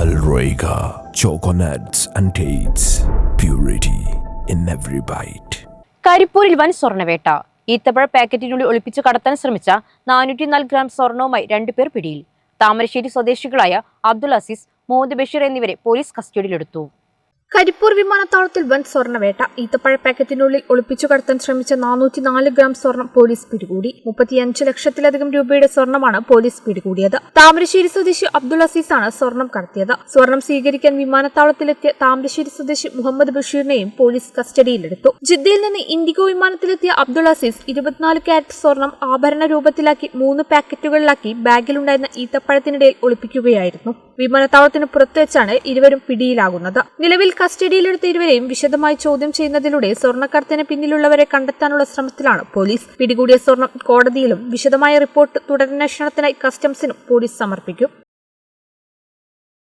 Alroiga Choconuts and Dates. Purity in bite. കരിപ്പൂരിൽ വൻ സ്വർണവേട്ട ഈത്തപ്പഴ പാക്കറ്റിനുള്ളിൽ ഒളിപ്പിച്ചു കടത്താൻ ശ്രമിച്ച നാനൂറ്റി നാല് ഗ്രാം സ്വർണവുമായി രണ്ടുപേർ പിടിയിൽ താമരശ്ശേരി സ്വദേശികളായ അബ്ദുൽ അസീസ് മുഹമ്മദ് ബഷീർ എന്നിവരെ പോലീസ് കസ്റ്റഡിയിലെടുത്തു കരിപ്പൂർ വിമാനത്താവളത്തിൽ വൻ സ്വർണവേട്ട ഈത്തപ്പഴ പാക്കറ്റിനുള്ളിൽ ഒളിപ്പിച്ചു കടത്താൻ ശ്രമിച്ച നാനൂറ്റി നാല് ഗ്രാം സ്വർണം പോലീസ് പിടികൂടി. മുപ്പത്തിയഞ്ച് ലക്ഷത്തിലധികം രൂപയുടെ സ്വർണമാണ് പോലീസ് പിടികൂടിയത്. താമരശ്ശേരി സ്വദേശി അബ്ദുൾ അസീസാണ് സ്വർണം കടത്തിയത്. സ്വർണം സ്വീകരിക്കാൻ വിമാനത്താവളത്തിലെത്തിയ താമരശ്ശേരി സ്വദേശി മുഹമ്മദ് ബഷീറിനെയും പോലീസ് കസ്റ്റഡിയിലെടുത്തു. ജിദ്ദയിൽ നിന്ന് ഇൻഡിഗോ വിമാനത്തിലെത്തിയ അബ്ദുൾ അസീസ് ഇരുപത്തിനാല് ക്യാരറ്റ് സ്വർണം ആഭരണ രൂപത്തിലാക്കി മൂന്ന് പാക്കറ്റുകളിലാക്കി ബാഗിലുണ്ടായിരുന്ന ഈത്തപ്പഴത്തിനിടയിൽ ഒളിപ്പിക്കുകയായിരുന്നു. വിമാനത്താവളത്തിന് പുറത്ത് വെച്ചാണ് ഇരുവരും പിടിയിലാകുന്നത്. നിലവിൽ കസ്റ്റഡിയിലെടുത്ത ഇരുവരെയും വിശദമായി ചോദ്യം ചെയ്യുന്നതിലൂടെ സ്വർണക്കടത്തിന് പിന്നിലുള്ളവരെ കണ്ടെത്താനുള്ള ശ്രമത്തിലാണ് പോലീസ്. പിടികൂടിയ സ്വർണം കോടതിയിലും വിശദമായ റിപ്പോർട്ട് തുടരന്വേഷണത്തിനായി കസ്റ്റംസിനും പോലീസ് സമർപ്പിക്കും.